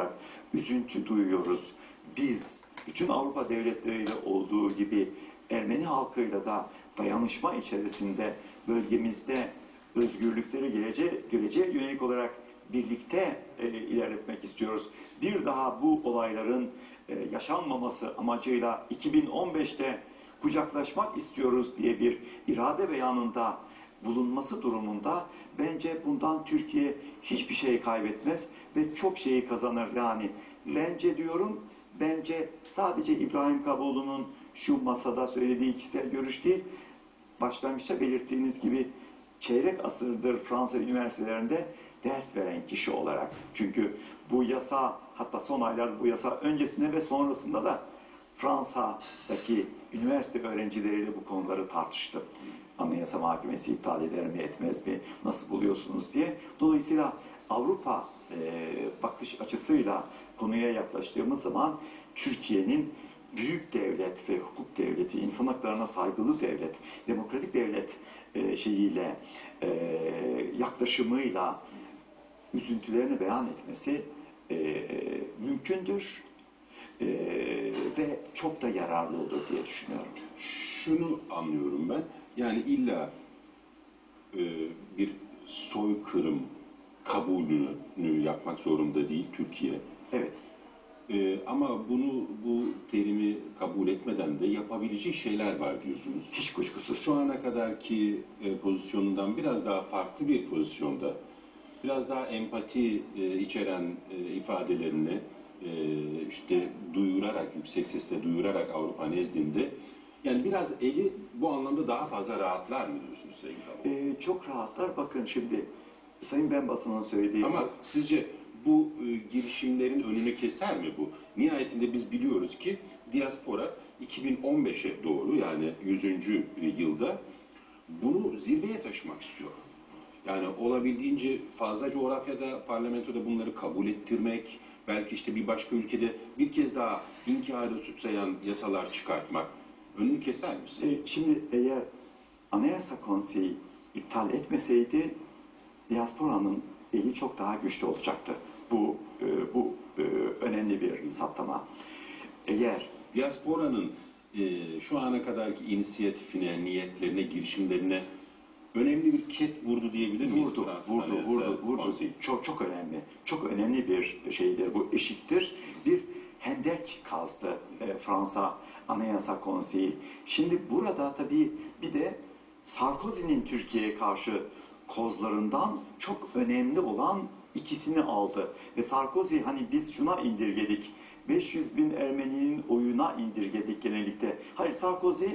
olarak üzüntü duyuyoruz. Biz bütün Avrupa devletleriyle olduğu gibi Ermeni halkıyla da dayanışma içerisinde bölgemizde özgürlükleri geleceğe, geleceğe yönelik olarak birlikte e, ilerletmek istiyoruz. Bir daha bu olayların e, yaşanmaması amacıyla 2015'te kucaklaşmak istiyoruz diye bir irade beyanında bulunması durumunda bence bundan Türkiye hiçbir şey kaybetmez ve çok şeyi kazanır yani. Bence diyorum, bence sadece İbrahim Kaboğlu'nun şu masada söylediği kişisel görüş değil, başlangıçta belirttiğiniz gibi çeyrek asırdır Fransa üniversitelerinde ders veren kişi olarak. Çünkü bu yasa, hatta son aylar bu yasa öncesinde ve sonrasında da Fransa'daki üniversite öğrencileriyle bu konuları tartıştı. Anayasa Mahkemesi iptal eder mi etmez mi, nasıl buluyorsunuz diye. Dolayısıyla Avrupa e, bakış açısıyla konuya yaklaştığımız zaman Türkiye'nin büyük devlet ve hukuk devleti, insan haklarına saygılı devlet, demokratik devlet e, şeyiyle, e, yaklaşımıyla üzüntülerini beyan etmesi e, mümkündür e, ve çok da yararlı olur diye düşünüyorum. Şunu anlıyorum ben. Yani illa e, bir soykırım kabulünü yapmak zorunda değil Türkiye. Evet, E, ama bunu bu terimi kabul etmeden de yapabileceği şeyler var diyorsunuz. hiç kuşkusuz. Şu ana kadarki e, pozisyonundan biraz daha farklı bir pozisyonda, biraz daha empati e, içeren e, ifadelerini e, işte duyurarak, yüksek sesle duyurarak Avrupa nezdinde yani biraz eli bu anlamda daha fazla rahatlar mı diyorsunuz Sayın Kavala? E, çok rahatlar. Bakın şimdi Sayın Ben Basın'ın söylediği... Ama sizce bu e, girişimlerin önünü keser mi bu? Nihayetinde biz biliyoruz ki diaspora 2015'e doğru yani 100. yılda bunu zirveye taşımak istiyor. Yani olabildiğince fazla coğrafyada, parlamentoda bunları kabul ettirmek, belki işte bir başka ülkede bir kez daha inkarı suçlayan yasalar çıkartmak önünü keser mi sizce? E, şimdi eğer Anayasa Konseyi iptal etmeseydi diasporanın eli çok daha güçlü olacaktı. Bu e, bu e, önemli bir saptama. Eğer Diasporanın e, şu ana kadarki inisiyatifine, niyetlerine, girişimlerine önemli bir ket vurdu diyebilir miyiz? vurdu, Fransız vurdu, vurdu, vurdu. Çok çok önemli. Çok önemli bir şeydir. Bu eşiktir. Bir hendek kazdı e, Fransa Anayasa Konseyi. Şimdi burada tabii bir de Sarkozy'nin Türkiye'ye karşı kozlarından çok önemli olan ikisini aldı. Ve Sarkozy hani biz şuna indirgedik. 500 bin Ermeni'nin oyuna indirgedik genellikle. Hayır Sarkozy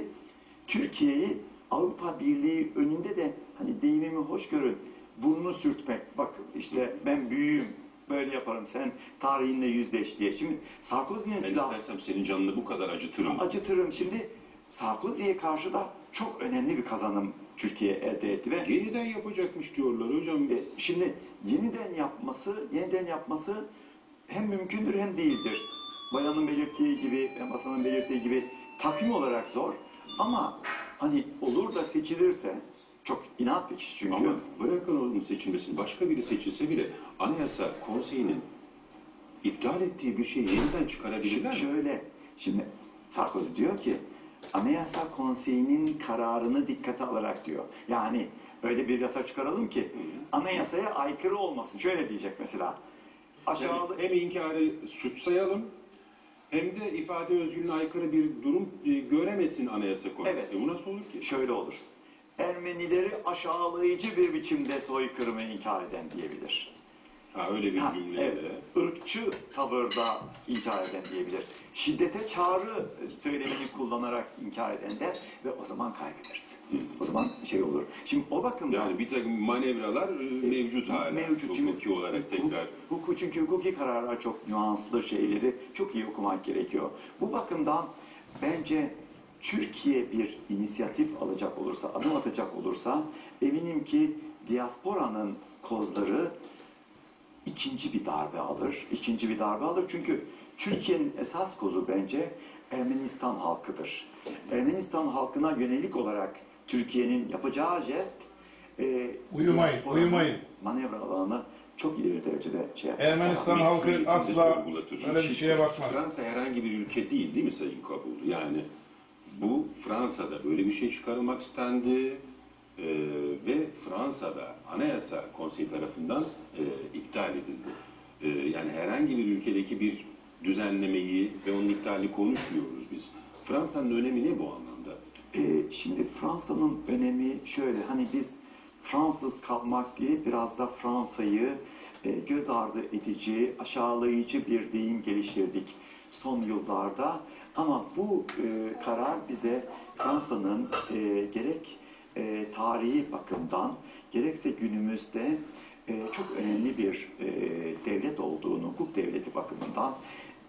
Türkiye'yi Avrupa Birliği önünde de hani deyimimi hoş görün burnunu sürtmek. Bak işte ben büyüğüm böyle yaparım sen tarihinle yüzleş diye. Şimdi Sarkozy'nin Ben silahı istersem senin canını bu kadar acıtırım. acıtırım. Şimdi Sarkozy'ye karşı da çok önemli bir kazanım Türkiye elde etti ve Yeniden yapacakmış diyorlar hocam. e, şimdi yeniden yapması, yeniden yapması hem mümkündür hem değildir. Bayanın belirttiği gibi, Masanın belirttiği gibi takvim olarak zor. Ama hani olur da seçilirse çok inat bir kişi çünkü. Ama bırakın onun seçilmesini, başka biri seçilse bile Anayasa Konseyi'nin iptal ettiği bir şeyi yeniden çıkarabilirler mi? Şöyle, şimdi Sarkozy diyor ki Anayasa Konseyi'nin kararını dikkate alarak diyor. Yani öyle bir yasa çıkaralım ki anayasaya aykırı olmasın. Şöyle diyecek mesela. Aşağıda Yani hem inkarı suçsayalım hem de ifade özgürlüğüne aykırı bir durum e, göremesin Anayasa Konseyi. Evet. E bu nasıl olur ki? şöyle olur. Ermenileri aşağılayıcı bir biçimde soykırımı inkar eden diyebilir. Ha öyle bir Ha, cümleyle. evet, ırkçı tavırda inkar eden diyebilir. Şiddete çağrı söylemini kullanarak inkar eden de ve o zaman kaybederiz. O zaman şey olur. Şimdi o bakımdan Yani bir takım manevralar e, mevcut hala. Mevcut. Hukuki olarak tekrar. Hukuk, çünkü hukuki kararlar çok nüanslı şeyleri çok iyi okumak gerekiyor. Bu bakımdan bence Türkiye bir inisiyatif alacak olursa, adım atacak olursa eminim ki diasporanın kozları ikinci bir darbe alır. İkinci bir darbe alır çünkü Türkiye'nin esas kozu bence Ermenistan halkıdır. Ermenistan halkına yönelik olarak Türkiye'nin yapacağı jest e, Uyumayın, uyumayın. manevra alanını çok ileri derecede şey yaptı. Ermenistan halkı asla öyle bir şeye bakmaz. Fransa herhangi bir ülke değil değil mi Sayın Kabul? Yani bu Fransa'da böyle bir şey çıkarılmak istendi e, ve Fransa'da Anayasa Konseyi tarafından e, iptal edildi. E, yani herhangi bir ülkedeki bir düzenlemeyi ve onun iptalini konuşmuyoruz biz. Fransa'nın önemi ne bu anlamda? Ee, şimdi Fransa'nın önemi şöyle hani biz Fransız kalmak diye biraz da Fransa'yı e, göz ardı edici, aşağılayıcı bir deyim geliştirdik son yıllarda. Ama bu e, karar bize Fransa'nın e, gerek e, tarihi bakımdan gerekse günümüzde e, çok önemli bir e, devlet olduğunu, hukuk devleti bakımından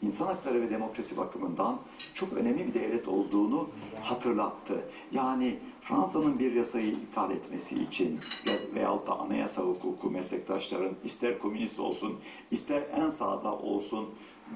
insan hakları ve demokrasi bakımından çok önemli bir devlet olduğunu hatırlattı. Yani Fransa'nın bir yasayı iptal etmesi için ve- veyahut da anayasa hukuku meslektaşların ister komünist olsun, ister en sağda olsun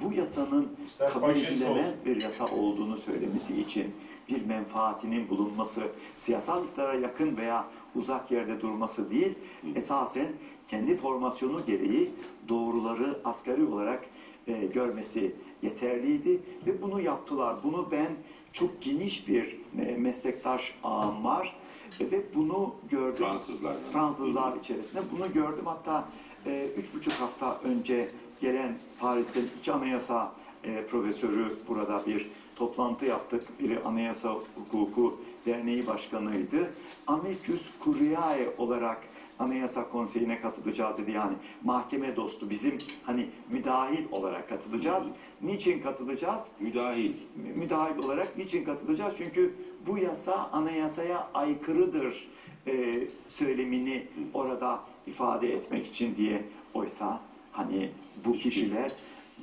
bu yasanın İster kabul edilemez bir yasa olduğunu söylemesi için bir menfaatinin bulunması, siyasal iktidara yakın veya uzak yerde durması değil, esasen kendi formasyonu gereği doğruları asgari olarak e, görmesi yeterliydi ve bunu yaptılar. Bunu ben çok geniş bir e, meslektaş ağım var E, ve bunu gördüm. Fransızlar. Fransızlar içerisinde bunu gördüm. Hatta e, üç buçuk hafta önce gelen Paris'te iki anayasa e, profesörü burada bir toplantı yaptık. Biri Anayasa Hukuku Derneği Başkanı'ydı. Amicus Curiae olarak Anayasa Konseyi'ne katılacağız dedi. Yani mahkeme dostu bizim hani müdahil olarak katılacağız. Niçin katılacağız? Müdahil. Mü- müdahil olarak niçin katılacağız? Çünkü bu yasa anayasaya aykırıdır e, söylemini orada ifade etmek için diye. Oysa hani bu kişiler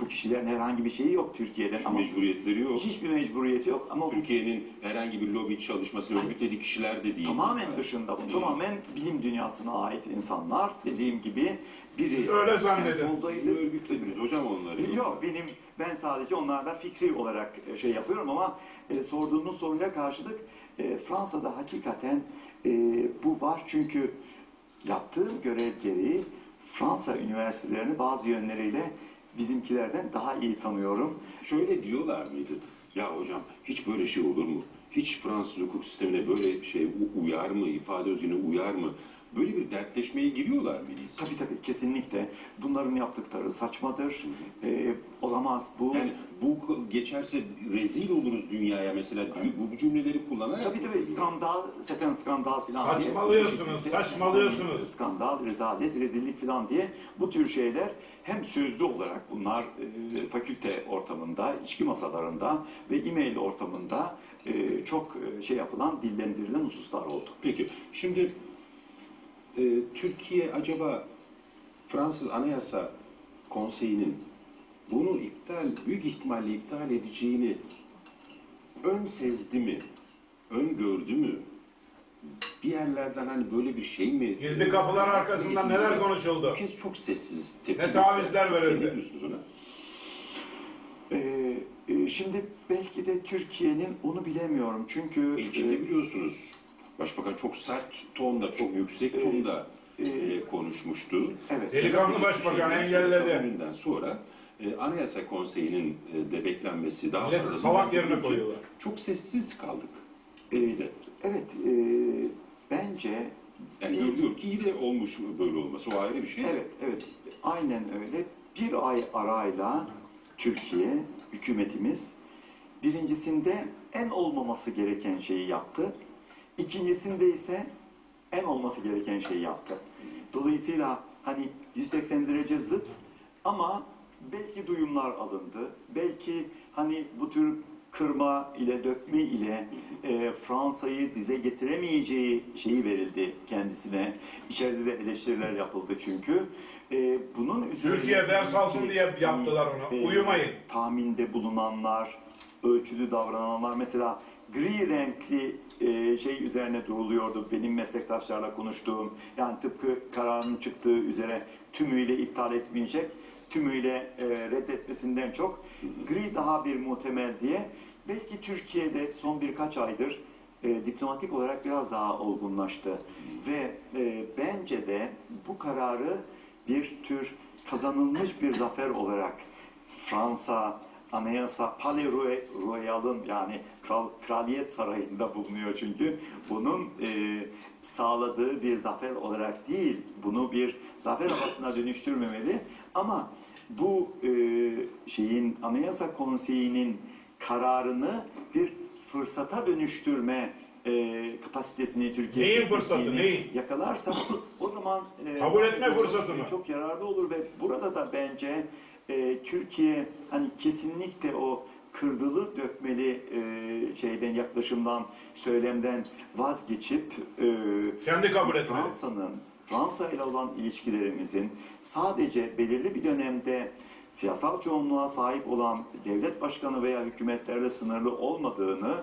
bu kişilerin herhangi bir şeyi yok Türkiye'de. Ama Mecburiyetleri yok. hiçbir mecburiyeti yok. Ama Türkiye'nin herhangi bir lobi çalışmasını örgütlediği kişiler de değil. tamamen dışında bu tamamen bilim dünyasına ait insanlar. Dediğim gibi biri Siz öyle zannedin. Soldaydı örgütlediniz hocam onları. Yok benim ben sadece onlardan fikri olarak e, şey yapıyorum ama e, sorduğunuz soruya karşılık e, Fransa'da hakikaten e, bu var. Çünkü yaptığım görev gereği Fransa üniversitelerini bazı yönleriyle bizimkilerden daha iyi tanıyorum. Şöyle diyorlar mıydı? Ya hocam hiç böyle şey olur mu? Hiç Fransız hukuk sistemine böyle şey uyar mı? ifade özgürlüğüne uyar mı? Böyle bir dertleşmeye giriyorlar mıydı? Tabii tabii kesinlikle bunların yaptıkları saçmadır. E, olamaz bu. Yani bu geçerse rezil oluruz dünyaya mesela bu, bu cümleleri kullanarak Tabii mı tabii skandal, zaten skandal falan diye. Saçmalıyorsunuz, saçmalıyorsunuz. Skandal, rezalet, rezillik falan diye bu tür şeyler hem sözlü olarak bunlar e, fakülte ortamında, içki masalarında ve e-mail ortamında e, çok e, şey yapılan, dillendirilen hususlar oldu. Peki şimdi e, Türkiye acaba Fransız Anayasa Konseyi'nin bunu iptal, büyük ihtimalle iptal edeceğini ön sezdi mi, ön gördü mü? Bir yerlerden hani böyle bir şey mi? Gizli kapılar arkasından neler konuşuldu? Kez çok sessiz. Ne tavizler verildi? Ne diyorsunuz ona? E, e, şimdi belki de Türkiye'nin onu bilemiyorum çünkü İlkinde biliyorsunuz Başbakan çok sert tonda, çok yüksek tonda e, konuşmuştu. evet. Delikanlı başbakan engelledi. Kabulünden sonra e, Anayasa Konseyi'nin e, de beklenmesi daha Milleti fazla salak yerine koyuyorlar. Çok sessiz kaldık. E, de. evet, e, bence Yani görülüyor ki iyi de olmuş böyle olması. O ayrı bir şey. Evet, evet. Aynen öyle. Bir ay arayla Türkiye, hükümetimiz birincisinde en olmaması gereken şeyi yaptı. İkincisinde ise en olması gereken şeyi yaptı. Dolayısıyla hani 180 derece zıt ama belki duyumlar alındı. Belki hani bu tür kırma ile dökme ile e, Fransa'yı dize getiremeyeceği şeyi verildi kendisine. İçeride de eleştiriler yapıldı çünkü. E, bunun üzerine Türkiye ders alsın diye yaptılar onu. e, Uyumayın. tahminde bulunanlar, ölçülü davrananlar mesela gri renkli e, şey üzerine duruluyordu benim meslektaşlarla konuştuğum. Yani tıpkı kararın çıktığı üzere tümüyle iptal etmeyecek, tümüyle e, reddetmesinden çok gri daha bir muhtemel diye belki Türkiye'de son birkaç aydır e, diplomatik olarak biraz daha olgunlaştı ve e, bence de bu kararı bir tür kazanılmış bir zafer olarak Fransa Anayasa Palais Roy- Royal'ın yani Kral, Kraliyet Sarayı'nda bulunuyor çünkü bunun e, sağladığı bir zafer olarak değil, bunu bir zafer havasına dönüştürmemeli ama bu e, şeyin Anayasa Konseyi'nin kararını bir fırsata dönüştürme e, kapasitesini Türkiye Neyin kesinlikle fırsatı, neyin? yakalarsa o zaman e, Kabul etme fırsatı mı? Çok yararlı olur ve burada da bence e, Türkiye hani kesinlikle o kırdılı dökmeli e, şeyden yaklaşımdan söylemden vazgeçip e, Kendi kabul etmeli. Fransa'nın Fransa ile olan ilişkilerimizin sadece belirli bir dönemde siyasal çoğunluğa sahip olan devlet başkanı veya hükümetlerle sınırlı olmadığını,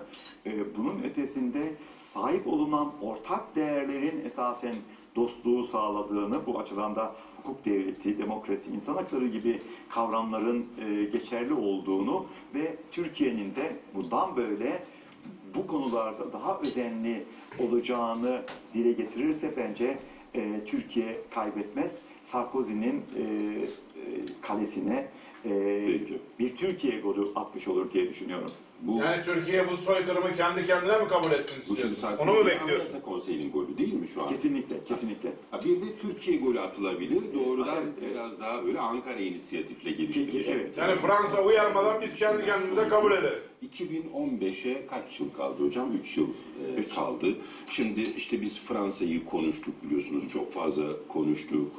e, bunun ötesinde sahip olunan ortak değerlerin esasen dostluğu sağladığını, bu açıdan da hukuk devleti, demokrasi, insan hakları gibi kavramların e, geçerli olduğunu ve Türkiye'nin de bundan böyle bu konularda daha özenli olacağını dile getirirse bence e, Türkiye kaybetmez. Sarkozy'nin e, e, kalesine e, bir Türkiye golü atmış olur diye düşünüyorum. Bu Yani Türkiye bu soykırımı kendi kendine mi kabul etsin bu şimdi istiyorsun? Onu mu bekliyorsun? Anayasa Konseyi'nin golü değil mi şu an? Kesinlikle, kesinlikle. Ha, bir de Türkiye golü atılabilir. Doğrudan biraz daha böyle Ankara inisiyatifle geliştirilecek. evet. Yani Fransa uyarmadan biz kendi kendimize kabul edelim. 2015'e kaç yıl kaldı hocam? 3 yıl e, kaldı. Şimdi işte biz Fransa'yı konuştuk biliyorsunuz. Çok fazla konuştuk.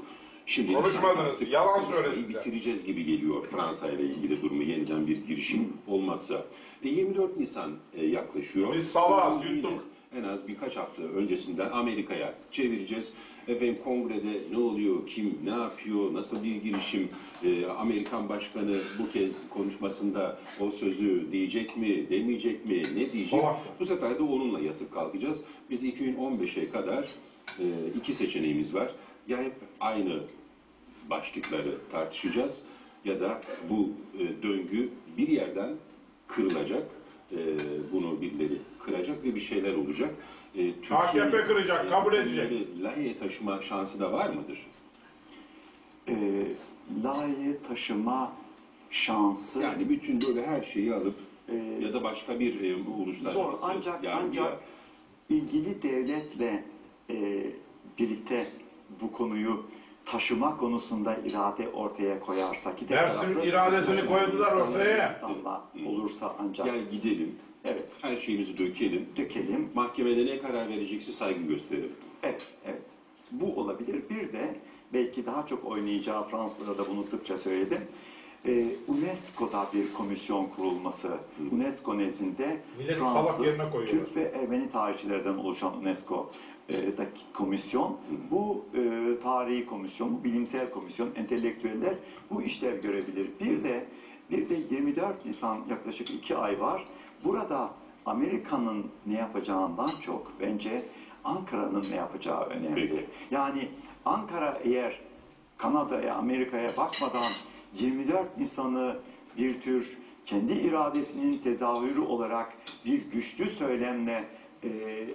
Şimdi Konuşmadınız, yalan söylediniz. Bitireceğiz gibi geliyor Fransa ile ilgili durumu yeniden bir girişim olmazsa. E, 24 Nisan e, yaklaşıyor. Biz Yine yuttuk. En az birkaç hafta öncesinden Amerika'ya çevireceğiz. Efendim kongrede ne oluyor, kim ne yapıyor, nasıl bir girişim, Ee, Amerikan başkanı bu kez konuşmasında o sözü diyecek mi, demeyecek mi, ne diyecek? Bu sefer de onunla yatıp kalkacağız. Biz 2015'e kadar e, iki seçeneğimiz var. Ya hep aynı başlıkları tartışacağız ya da bu e, döngü bir yerden kırılacak. E, bunu birileri kıracak ve bir şeyler olacak. E, AKP kıracak, kabul edecek. Layığa taşıma şansı da var mıdır? E, layı taşıma şansı Yani bütün böyle her şeyi alıp Ee, ya da başka bir e, zor uluslararası ancak yargıya- ancak ilgili devletle e, birlikte bu konuyu taşıma konusunda irade ortaya koyarsa ki taraflı iradesini koydular ortaya. Yunanistan'la olursa ancak gel gidelim, evet her şeyimizi dökelim, dökelim. mahkemede ne karar verecekse saygı gösterelim. Evet, evet. Bu olabilir. Bir de belki daha çok oynayacağı Fransızlara da bunu sıkça söyledim. Ee, UNESCO'da bir komisyon kurulması. UNESCO nezdinde Milleti Fransız. Türk ve Ermeni tarihçilerden oluşan UNESCO'daki komisyon, bu e, tarihi komisyon, bu bilimsel komisyon, entelektüeller bu işlev görebilir. Bir de bir de 24 Nisan yaklaşık iki ay var. Burada Amerika'nın ne yapacağından çok bence Ankara'nın ne yapacağı önemli. Peki. Yani Ankara eğer Kanada'ya, Amerika'ya bakmadan 24 Nisan'ı bir tür kendi iradesinin tezahürü olarak bir güçlü söylemle e,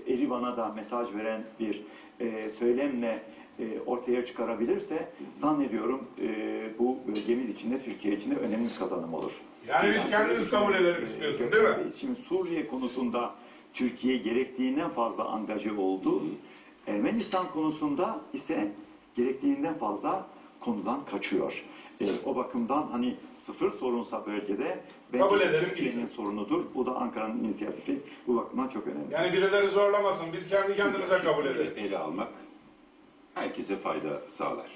Erivan'a da mesaj veren bir e, söylemle e, ortaya çıkarabilirse zannediyorum e, bu bölgemiz için de Türkiye için de önemli bir kazanım olur. Yani biz kendimiz kabul edelim istiyorsun değil mi? Şimdi Suriye konusunda Türkiye gerektiğinden fazla angaje oldu. Ermenistan konusunda ise gerektiğinden fazla konudan kaçıyor. E, o bakımdan hani sıfır sorunsa bölgede Kabul bence edelim Türkiye'nin gitsin. sorunudur. Bu da Ankara'nın inisiyatifi. Bu bakımdan çok önemli. Yani birileri zorlamasın. Biz kendi kendimize kabul edelim. ele almak herkese fayda sağlar.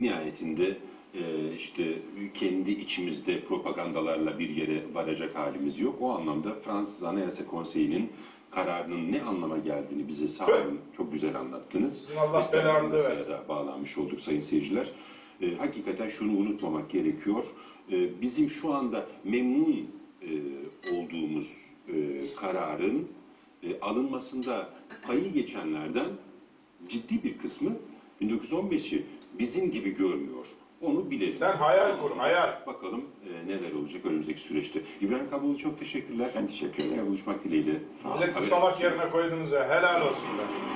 Nihayetinde e, işte kendi içimizde propagandalarla bir yere varacak halimiz yok. O anlamda Fransız Anayasa Konseyi'nin kararının ne anlama geldiğini bize sağ olun çok güzel anlattınız. Sizin Allah belanızı versin. da bağlanmış olduk sayın seyirciler. E, hakikaten şunu unutmamak gerekiyor. E, bizim şu anda memnun e, olduğumuz e, kararın e, alınmasında payı geçenlerden ciddi bir kısmı 1915'i bizim gibi görmüyor. Onu bilelim. Sen hayal kur, hayal. Bakalım e, neler olacak önümüzdeki süreçte. İbrahim Kaboğlu çok teşekkürler. Ben teşekkür ederim. Buluşmak dileğiyle. Milleti Haber- salak yerine koydunuz ya. Helal olsun be.